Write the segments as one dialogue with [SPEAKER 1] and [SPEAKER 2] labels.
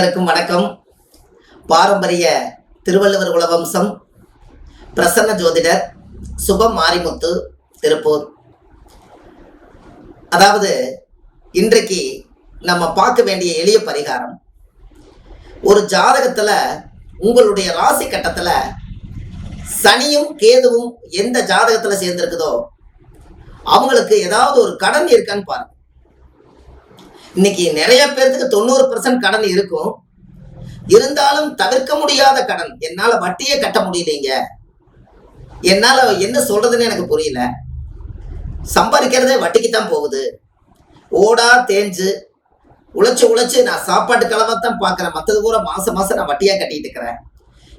[SPEAKER 1] அனைவருக்கும் வணக்கம். பாரம்பரிய திருவள்ளுவர் குலவம்சம் பிரசன்ன ஜோதிடர் சுபம் மாரிமுத்து திருப்பூர். அதாவது இன்றைக்கு நம்ம பார்க்க வேண்டிய எளிய பரிகாரம் ஒரு ஜாதகத்துல உங்களுடைய ராசி கட்டத்துல சனியும் கேதுவும் எந்த ஜாதகத்துல சேர்ந்திருக்குதோ அவங்களுக்கு ஏதாவது ஒரு கடன் இருக்கான்னு பாருங்க. இன்னைக்கு நிறைய பேர்த்துக்கு தொண்ணூறு பெர்சன்ட் கடன் இருக்கும். இருந்தாலும் தவிர்க்க முடியாத கடன். என்னால வட்டியே கட்ட முடியலைங்க. என்னால என்ன சொல்றதுன்னு எனக்கு புரியல. சம்பாதிக்கிறதே வட்டிக்கு தான் போகுது. ஓடா தேஞ்சு உழைச்சு உழைச்சு நான் சாப்பாட்டு கலவைத்தான் பார்க்குறேன். மற்றது கூட மாசம் மாசம் நான் வட்டியா கட்டிட்டு இருக்கிறேன்.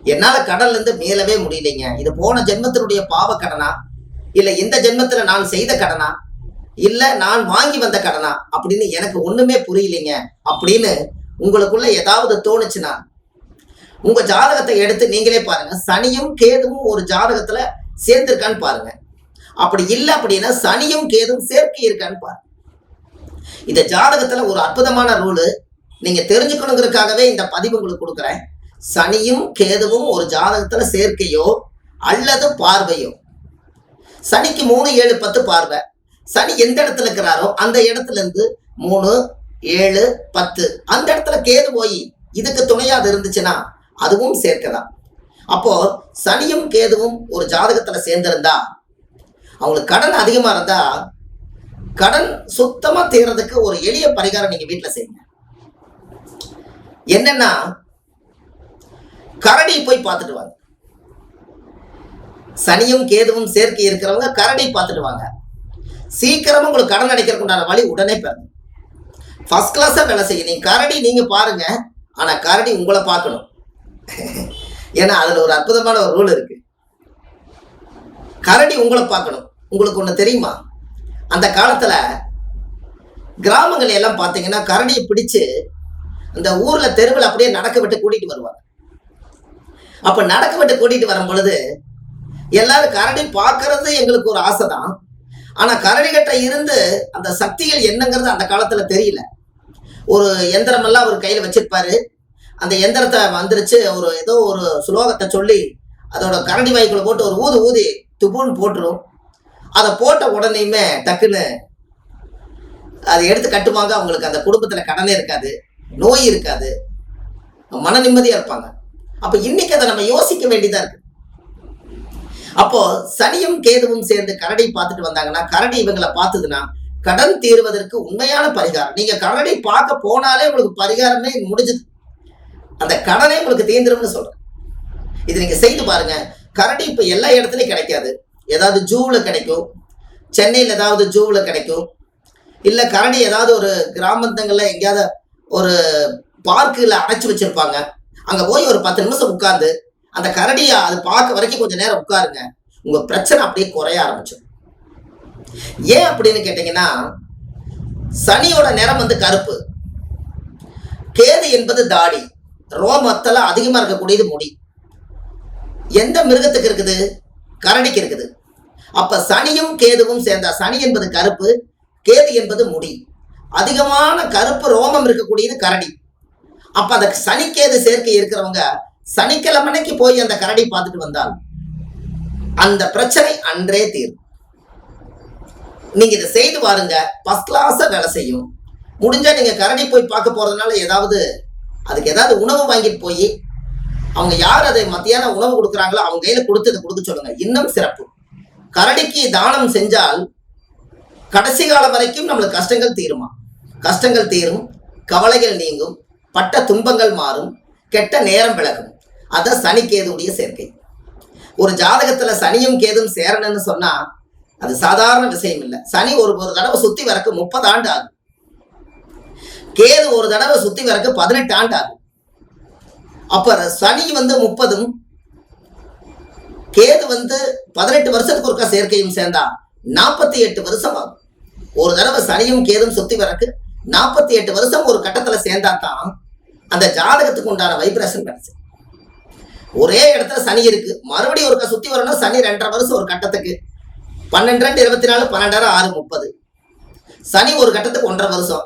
[SPEAKER 1] என்னால கடல்ல இருந்து மீளவே முடியலைங்க. இது போன ஜென்மத்தினுடைய பாவ கடனா? இல்ல இந்த ஜென்மத்துல நான் செய்த கடனா? இல்ல நான் வாங்கி வந்த கடனா? அப்படின்னு எனக்கு ஒண்ணுமே புரியலைங்க. அப்படின்னு உங்களுக்குள்ள ஏதாவது தோணுச்சுன்னா உங்க ஜாதகத்தை எடுத்து நீங்களே பாருங்க. சனியும் கேதுவும் ஒரு ஜாதகத்துல சேர்ந்திருக்கான்னு பாருங்க. அப்படி இல்லை அப்படின்னா சனியும் கேதும் சேர்க்கை இருக்கான்னு பாருங்க. இந்த ஜாதகத்துல ஒரு அற்புதமான ரூலு நீங்க தெரிஞ்சுக்கணுங்கிறதுக்காகவே இந்த பதிவு உங்களுக்கு கொடுக்குறேன். சனியும் கேதுவும் ஒரு ஜாதகத்துல சேர்க்கையோ அல்லது பார்வையோ. சனிக்கு மூணு ஏழு பத்து பார்வை. சனி எந்த இடத்துல இருக்கிறாரோ அந்த இடத்துல இருந்து மூணு ஏழு பத்து. அந்த இடத்துல கேது போய் இதுக்கு துணையா அது இருந்துச்சுன்னா அதுவும் சேர்க்கலாம் அப்போ சனியும் கேதுவும் ஒரு ஜாதகத்துல சேர்ந்திருந்தா அவங்களுக்கு கடன் அதிகமா இருந்தா கடன் சுத்தமா தீர்றதுக்கு ஒரு எளிய பரிகாரம் நீங்க வீட்டுல செய்யுங்க. என்னன்னா கரடி போய் பார்த்துட்டு வாங்க. சனியும் கேதுவும் சேர்க்கை இருக்கிறவங்க கரடி பார்த்துட்டு வாங்க. சீக்கிரமாக உங்களுக்கு கடன் அடைக்கிறதுக்கு உண்டான வழி உடனே பெறணும் ஃபர்ஸ்ட் கிளாஸாக வேலை செய்யும் கரடி நீங்கள் பாருங்க. ஆனால் கரடி உங்களை பார்க்கணும். ஏன்னா அதில் ஒரு அற்புதமான ஒரு ரூல் இருக்கு. கரடி உங்களை பார்க்கணும். உங்களுக்கு ஒன்று தெரியுமா? அந்த காலத்தில் கிராமங்கள் எல்லாம் பார்த்தீங்கன்னா கரடியை பிடிச்சு அந்த ஊரில் தெருவில் அப்படியே நடக்க விட்டு கூட்டிகிட்டு வருவாங்க. அப்போ நடக்க விட்டு கூட்டிகிட்டு வரும் பொழுது எல்லாரும் கரடி பார்க்கறது எங்களுக்கு ஒரு ஆசை தான் ஆனா கரடிகிட்ட இருந்து அந்த சக்திகள் என்னங்கிறது அந்த காலத்துல தெரியல. ஒரு எந்திரமெல்லாம் அவர் கையில வச்சிருப்பாரு. அந்த எந்திரத்தை வந்துருச்சு ஒரு ஏதோ ஒரு சுலோகத்தை சொல்லி அதோட கரடி வாய்க்குள்ள போட்டு ஒரு ஊது ஊதி துப்புன்னு போட்டுரும். அதை போட்ட உடனேயுமே டக்குன்னு அதை எடுத்து கட்டுவாங்க. அவங்களுக்கு அந்த குடும்பத்துல கடனே இருக்காது நோய் இருக்காது. மன நிம்மதியா இருப்பாங்க. அப்ப இன்னைக்கு அதை நம்ம யோசிக்க வேண்டியதா இருக்கு. அப்போ சனியும் கேதுவும் சேர்ந்து கரடி பார்த்துட்டு வந்தாங்கன்னா கரடி இவங்களை பார்த்ததுன்னா கடன் தீர்வதற்கு உண்மையான பரிகாரம். நீங்க கரடி பார்க்க போனாலே உங்களுக்கு பரிகாரமே முடிஞ்சது. அந்த கடனே உங்களுக்கு தீர்ந்துரும்னு சொல்றேன். இது நீங்க செய்து பாருங்க. கரடி இப்ப எல்லா இடத்துலயும் கிடைக்காது. ஏதாவது ஜூவில் கிடைக்கும். சென்னையில் ஏதாவது ஜூவில் கிடைக்கும். இல்லை கரடி ஏதாவது ஒரு கிராமத்தங்களில் எங்கேயாவது ஒரு பார்க்கில் அடைச்சி வச்சிருப்பாங்க. அங்கே போய் ஒரு பத்து நிமிஷம் உட்காந்து அந்த கரடியை அது பார்க்க வரைக்கும் கொஞ்சம் நேரம் உட்காருங்க. உங்க பிரச்சனை அப்படியே குறைய ஆரம்பிச்சிடும். ஏன் அப்படின்னு கேட்டீங்கன்னா சனியோட நிறம் வந்து கருப்பு. கேது என்பது தாடி. ரோமத்தில் அதிகமாக இருக்கக்கூடியது முடி. எந்த மிருகத்துக்கு இருக்குது? கரடிக்கு இருக்குது. அப்ப சனியும் கேதுவும் சேர்ந்தா சனி என்பது கருப்பு கேது என்பது முடி. அதிகமான கருப்பு ரோமம் இருக்கக்கூடியது கரடி. அப்ப அந்த சனி கேது சேர்க்கை இருக்கிறவங்க சனிக்கிழமைக்கு போய் அந்த கரடி பார்த்துட்டு வந்தால் அந்த பிரச்சனை அன்றே தீரும். நீங்க இதை செய்து பாருங்க ஃபர்ஸ்ட் கிளாஸா வேலை செய்யும். முடிஞ்சா நீங்க கரடி போய் பார்க்க போறதுனால ஏதாவது அதுக்கு ஏதாவது உணவு வாங்கிட்டு போய் அவங்க யார் அதை மத்தியான உணவு கொடுக்குறாங்களோ அவங்க கையில கொடுத்து இதை கொடுக்க சொல்லுங்க. இன்னும் சிறப்பு. கரடிக்கு தானம் செஞ்சால் கடைசி காலம் வரைக்கும் நம்மளுக்கு கஷ்டங்கள் தீருமா? கஷ்டங்கள் தீரும் கவலைகள் நீங்கும் பட்ட துன்பங்கள் மாறும் கெட்ட நேரம் விலகும். அதான் சனி கேதுவுடைய சேர்க்கை. ஒரு ஜாதகத்துல சனியும் கேதும் சேரணும்னு சொன்னா அது சாதாரண விஷயம் இல்லை. சனி ஒரு ஒரு தடவை சுத்தி வரக்கு முப்பது ஆண்டு ஆகும். கேது ஒரு தடவை சுத்தி வரக்கு பதினெட்டு ஆண்டு ஆகும். அப்ப சனி வந்து முப்பதும் கேது வந்து பதினெட்டு வருஷத்துக்கு ஒருக்கா சேர்க்கையும் சேர்ந்தா நாற்பத்தி எட்டு வருஷம் ஆகும் ஒரு தடவை சனியும் கேதும் சுத்தி வரக்கு நாற்பத்தி எட்டு வருஷம் ஒரு கட்டத்துல சேர்ந்தா தான் அந்த ஜாதகத்துக்கு உண்டான வைப்ரேஷன் கிடைச்சு. ஒரே இடத்துல சனி இருக்கு. மறுபடியும் ஒருக்கா சுத்தி வரணும். சனி ரெண்டரை வருஷம் ஒரு கட்டத்துக்கு. பன்னெண்டு ரெண்டு இருபத்தி நாலு பன்னெண்டாயிரம் ஆறு முப்பது. சனி ஒரு கட்டத்துக்கு ஒன்றரை வருஷம்.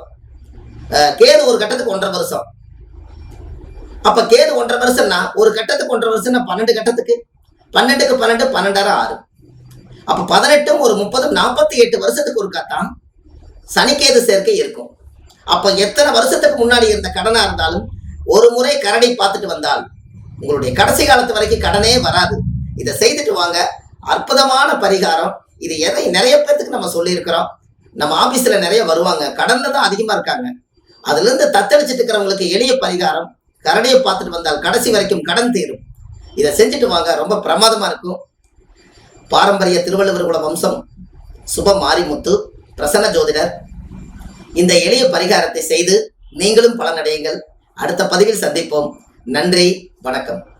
[SPEAKER 1] கேது ஒரு கட்டத்துக்கு ஒன்றரை வருஷம். அப்ப கேது ஒன்றரை வருஷம்னா ஒரு கட்டத்துக்கு ஒன்றரை வருஷம்னா பன்னெண்டு கட்டத்துக்கு. பன்னெண்டுக்கு பன்னெண்டு பன்னெண்டாயிரம் ஆறு. அப்ப பதினெட்டும் ஒரு முப்பதும் நாற்பத்தி எட்டு வருஷத்துக்கு ஒருக்கா தான் சனிக்கேது சேர்க்கை இருக்கும். அப்ப எத்தனை வருஷத்துக்கு முன்னாடி இருந்த கடனா இருந்தாலும் ஒரு முறை கரடி பார்த்துட்டு வந்தால் உங்களுடைய கடைசி காலத்து வரைக்கும் கடனே வராது. இதை செய்துட்டு வாங்க. அற்புதமான பரிகாரம். இது எதை நிறைய பேர்த்துக்கு நம்ம சொல்லியிருக்கிறோம். நம்ம ஆபீஸ்ல நிறைய வருவாங்க. கடன்ல தான் அதிகமா இருக்காங்க. அதுல இருந்து தத்தளிச்சிட்டு இருக்கிறவங்களுக்கு எளிய பரிகாரம். கரடியை பார்த்துட்டு வந்தால் கடைசி வரைக்கும் கடன் தீரும். இதை செஞ்சுட்டு வாங்க. ரொம்ப பிரமாதமா இருக்கும். பாரம்பரிய திருவள்ளுவர் குல வம்சம். சுப மாரிமுத்து பிரசன்ன ஜோதிடர். இந்த எளிய பரிகாரத்தை செய்து நீங்களும் பலனடையுங்கள். அடுத்த பதிவில் சந்திப்போம். நன்றி வணக்கம்.